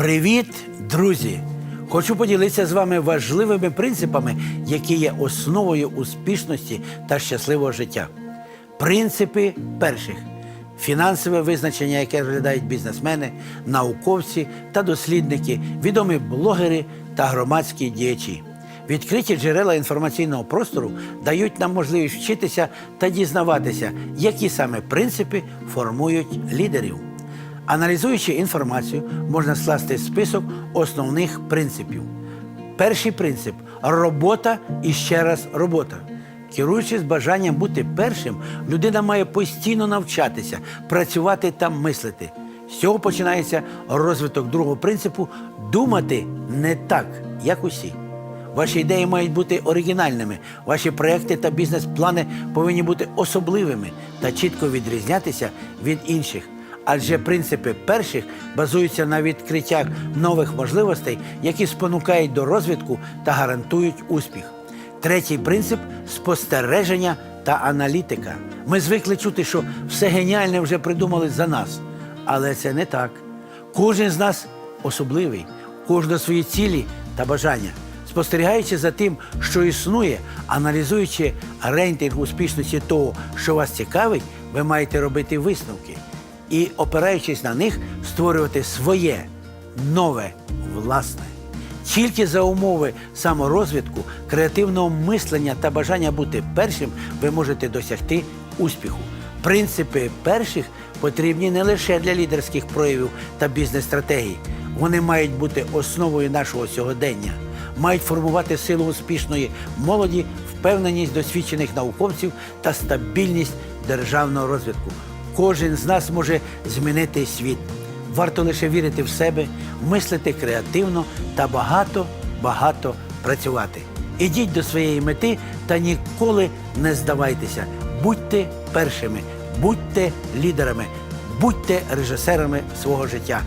Привіт, друзі! Хочу поділитися з вами важливими принципами, які є основою успішності та щасливого життя. Принципи перших фінансове визначення, яке розглядають бізнесмени, науковці та дослідники, відомі блогери та громадські діячі. Відкриті джерела інформаційного простору дають нам можливість вчитися та дізнаватися, які саме принципи формують лідерів. Аналізуючи інформацію, можна скласти список основних принципів. Перший принцип робота і ще раз робота. Керуючись бажанням бути першим, людина має постійно навчатися, працювати та мислити. З цього починається розвиток другого принципу думати не так, як усі. Ваші ідеї мають бути оригінальними, ваші проекти та бізнес-плани повинні бути особливими та чітко відрізнятися від інших. Адже принципи перших базуються на відкриттях нових можливостей, які спонукають до розвитку та гарантують успіх. Третій принцип спостереження та аналітика. Ми звикли чути, що все геніальне вже придумали за нас. Але це не так. Кожен з нас особливий, у кожного свої цілі та бажання. Спостерігаючи за тим, що існує, аналізуючи рейтинг успішності того, що вас цікавить, ви маєте робити висновки і, опираючись на них, створювати своє нове власне. Тільки за умови саморозвитку, креативного мислення та бажання бути першим ви можете досягти успіху. Принципи перших потрібні не лише для лідерських проявів та бізнес-стратегій. Вони мають бути основою нашого сьогодення, мають формувати силу успішної молоді, впевненість досвідчених науковців та стабільність державного розвитку. Кожен з нас може змінити світ. Варто лише вірити в себе, мислити креативно та багато, багато працювати. Ідіть до своєї мети та ніколи не здавайтеся. Будьте першими, будьте лідерами, будьте режисерами свого життя.